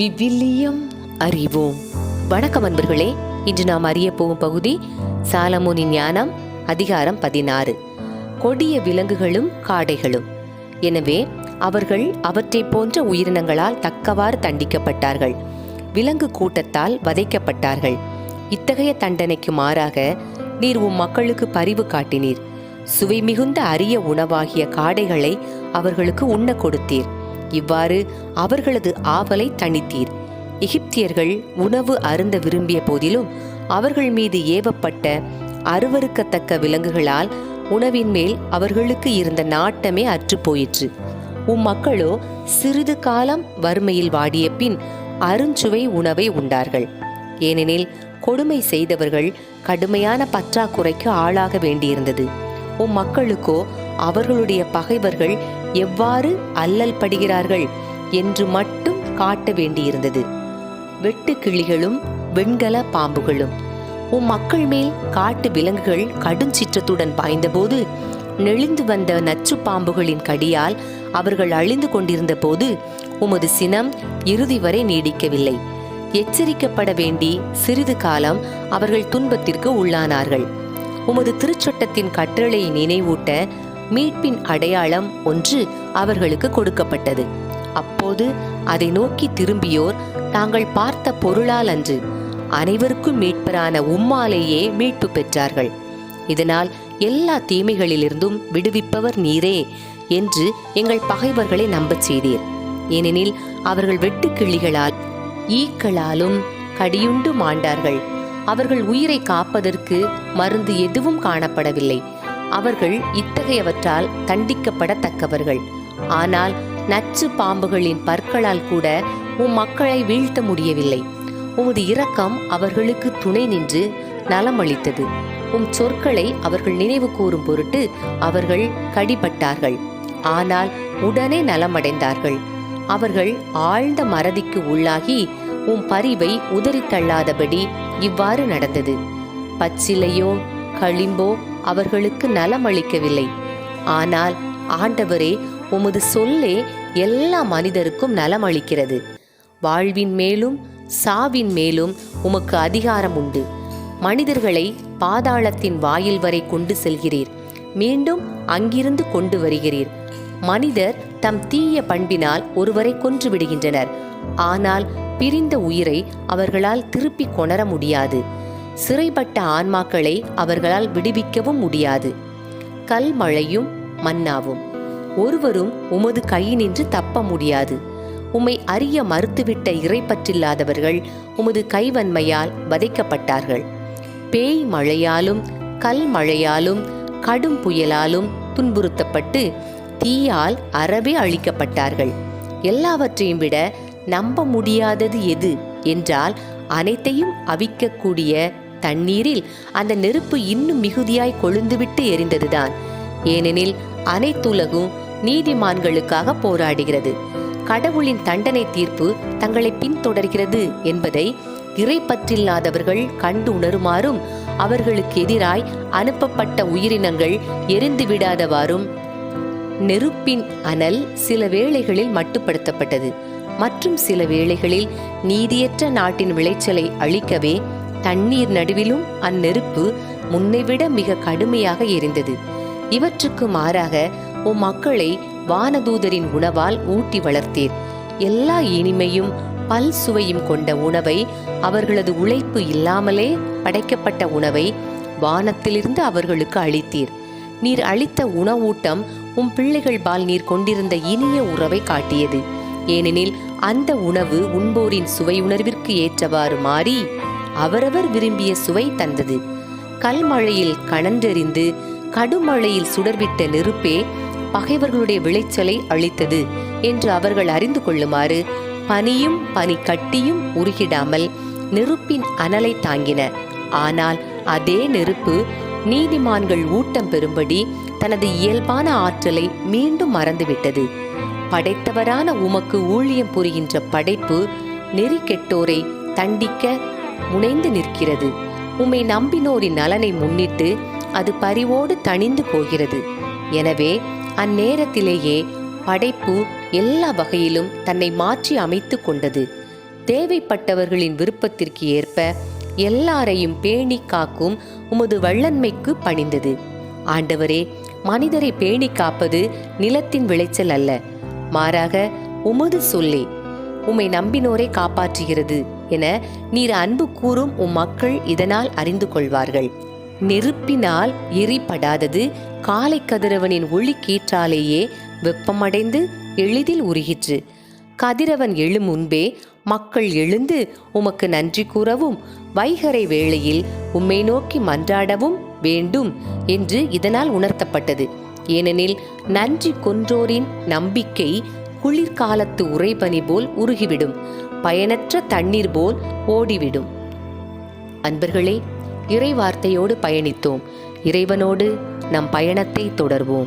விவிலியம் அறிவோம். வணக்கம் அன்பர்களே இன்று நாம் அறிய போகும் பகுதி சாலமோனின் ஞானம் அதிகாரம் பதினாறு. கொடிய விலங்குகளும் காடைகளும். எனவே அவர்கள் அவற்றைப் போன்ற உயிரினங்களால் தக்கவாறு தண்டிக்கப்பட்டார்கள். விலங்கு கூட்டத்தால் வதைக்கப்பட்டார்கள். இத்தகைய தண்டனைக்கு மாறாக நீர் உம் மக்களுக்கு பரிவு காட்டினீர். சுவை மிகுந்த அரிய உணவாகிய காடைகளை அவர்களுக்கு உண்ண கொடுத்தீர். இவ்வாறு அவர்களது ஆவலை தணித்தீர். எகிப்தியர்கள் உணவு அருந்த விரும்பிய போதிலும் அவர்கள் மீது ஏவப்பட்ட அருவருக்கத்தக்க விலங்குகளால் உணவின் மேல் அவர்களுக்கு இருந்த நாட்டமே அற்றுப் போயிற்று. உம் மக்களோ சிறிது காலம் வறுமையில் வாடிய பின் அருஞ்சுவை உணவை உண்டார்கள். ஏனெனில் கொடுமை செய்தவர்கள் கடுமையான பற்றாக்குறைக்கு ஆளாக வேண்டியிருந்தது. உம் மக்களுக்கோ அவர்களுடைய பகைவர்கள் எவ்வாறு அல்லல் படுகிறார்கள் என்று மட்டும் காட்ட வேண்டியிருந்தது. வெட்டு கிளிகளும் வெண்கல பாம்புகளும். உம் மக்கள் மேல் காட்டு விலங்குகள் கடுஞ்சிற்றத்துடன் பாய்ந்தபோது நெளிந்து வந்த நச்சு பாம்புகளின் கடியால் அவர்கள் அழிந்து கொண்டிருந்த போது உமது சினம் இறுதி வரை நீடிக்கவில்லை. எச்சரிக்கப்பட வேண்டி சிறிது காலம் அவர்கள் துன்பத்திற்கு உள்ளானார்கள். உமது திருச்சட்டத்தின் கட்டளையை நினைவூட்ட மீட்பின் அடையாளம் ஒன்று அவர்களுக்கு கொடுக்கப்பட்டது. அப்போது அதை நோக்கி திரும்பியோர் தாங்கள் பார்த்த பொருளால் அன்று அனைவருக்கும் மீட்பரான உம்மாலேயே மீட்பு பெற்றார்கள். இதனால் எல்லா தீமைகளிலிருந்தும் விடுவிப்பவர் நீரே என்று எங்கள் பகைவர்களை நம்பச் செய்தீர். ஏனெனில் அவர்கள் வெட்டுக்கிளிகளால் ஈக்களாலும் கடியுண்டு மாண்டார்கள். அவர்கள் உயிரை காப்பதற்கு மருந்து எதுவும் காணப்படவில்லை. அவர்கள் இத்தகையவற்றால் தண்டிக்கப்படத்தக்கவர்கள் ஆனால் நச்சு பாம்புகளின் பற்களால் கூட உம் மக்களை வீழ்த்த முடியவில்லை. உமது இரக்கம் அவர்களுக்கு துணை நின்று நலமளித்தது. உம் சொற்களை அவர்கள் நினைவு கூறும் பொருட்டு அவர்கள் கடிபட்டார்கள். ஆனால் உடனே நலமடைந்தார்கள். அவர்கள் ஆழ்ந்த மறதிக்கு உள்ளாகி உம் பரிவை உதறித்தள்ளாதபடி இவ்வாறு நடந்தது. பச்சிலையோ களிம்போ அவர்களுக்கு நலமளிக்கவில்லை. ஆனால் ஆண்டவரே உமது சொல்லே எல்லா மனிதருக்கும் நலமளிக்கிறது. வாழ்வின் மேலும் சாவின் மேலும் உமக்கு அதிகாரம் உண்டு. மனிதர்களை பாதாளத்தின் வாயில் வரை கொண்டு செல்கிறீர். மீண்டும் அங்கிருந்து கொண்டு வருகிறீர். மனிதர் தம் தீய பண்பினால் ஒருவரை கொன்று விடுகின்றனர். ஆனால் பிரிந்த உயிரை அவர்களால் திருப்பி கொணர முடியாது. சிறைப்பட்ட ஆன்மாக்களை அவர்களால் விடுவிக்கவும் முடியாது. கல்மழையும் மன்னாவும். ஒருவரும் உமது கையினின்று தப்ப முடியாது. உம்மை அறிய மறுத்துவிட்ட இறைப்பற்றில்லாதவர்கள் உமது கைவன்மையால் வதைக்கப்பட்டார்கள். பேய் மழையாலும் கல் மழையாலும் கடும் புயலாலும் துன்புறுத்தப்பட்டு தீயால் அறவே அழிக்கப்பட்டார்கள். எல்லாவற்றையும் விட நம்ப முடியாதது எது? என்றால் அனைத்தையும் அவிக்கக்கூடிய தண்ணீரில் அந்த நெருப்பு இன்னும் மிகுதியாய் கொழுந்துவிட்டு எரிந்ததுதான். ஏனெனில் அனைத்துலகும் நீதிமான்களுக்காக போராடுகிறது. கடவுளின் தண்டனை தீர்ப்பு தங்களை பின்தொடர்கிறது என்பதை இறைப்பற்றில்லாதவர்கள் கண்டு உணருமாறும் அவர்களுக்கு எதிராய் அனுப்பப்பட்ட உயிரினங்கள் எரிந்து விடாதவாறும் நெருப்பின் அனல் சில வேளைகளில் மட்டுப்படுத்தப்பட்டது. மற்றும் சில வேளைகளில் நீதியற்ற நாட்டின் விளைச்சலை அழிக்கவே தண்ணீர் நடுவிலும் அந்நெருப்பு முன்னைவிட மிக கடுமையாக எரிந்தது. இவற்றுக்கு மாறாக உம் மக்களை வானதூதரின் உணவால் ஊட்டி வளர்த்தீர். எல்லா இனிமையும் பல் சுவையும் கொண்ட உணவை அவர்களது உழைப்பு இல்லாமலே படைக்கப்பட்ட உணவை வானத்திலிருந்து அவர்களுக்கு அளித்தீர். நீர் அளித்த உணவூட்டம் உம் பிள்ளைகள் பால் நீர் கொண்டிருந்த இனிய உறவை காட்டியது. ஏனெனில் அந்த உணவு உண்போரின் சுவை உணர்விற்கு ஏற்றவாறு மாறி அவரவர் விரும்பிய சுவை தந்தது. கல்மழையில் கணன்றெறிந்து கடுமழையில் சுடர்விட்ட நெருப்பே பகைவர்களுடைய விளைச்சலை அளித்தது என்று அவர்கள் அறிந்து கொள்ளுமாறு பனியும் பனி கட்டியும் உருகிடாமல் நெருப்பின் அனலை தாங்கின. ஆனால் அதே நெருப்பு நீதிமான்கள் ஊட்டம் பெறும்படி தனது இயல்பான ஆற்றலை மீண்டும் மறந்துவிட்டது. படைத்தவரான உமக்கு ஊழியம் புரிகின்ற படைப்பு நெறி கெட்டோரை தண்டிக்க முனைந்து நிற்கிறது. உம்மை நம்பினோரின் நலனை முன்னிட்டு அது பரிவோடு தணிந்து போகிறது. எனவே அந்நேரத்திலேயே படைப்பு எல்லா வகையிலும் தன்னை மாற்றி அமைத்து கொண்டது. தேவைப்பட்டவர்களின் விருப்பத்திற்கு ஏற்ப எல்லாரையும் பேணி காக்கும் உமது வள்ளன்மைக்கு பணிந்தது. ஆண்டவரே மனிதரை பேணி காப்பது நிலத்தின் விளைச்சல் அல்ல. மாறாக உமது சொல்லே உம்மை நம்பினோரை காப்பாற்றுகிறது. என நீர் அன்பு கூறும் உம் மக்கள் இதனால் அறிந்து கொள்வார்கள். நெருப்பினால் எரிபடாதது காலை கதிரவனின் ஒளி கீற்றாலேயே வெப்பமடைந்து எளிதில் உருகிற்று. கதிரவன் எழும் முன்பே மக்கள் எழுந்து உமக்கு நன்றி கூறவும் வைகறை வேளையில் உம்மை நோக்கி மன்றாடவும் வேண்டும் என்று இதனால் உணர்த்தப்பட்டது. ஏனெனில் நன்றி கொன்றோரின் நம்பிக்கை குளிர்காலத்து உறைபனி போல் உருகிவிடும். பயனற்ற தண்ணீர் போல் ஓடிவிடும். அன்பர்களே இறை வார்த்தையோடு பயணித்தோம். இறைவனோடு நம் பயணத்தை தொடர்வோம்.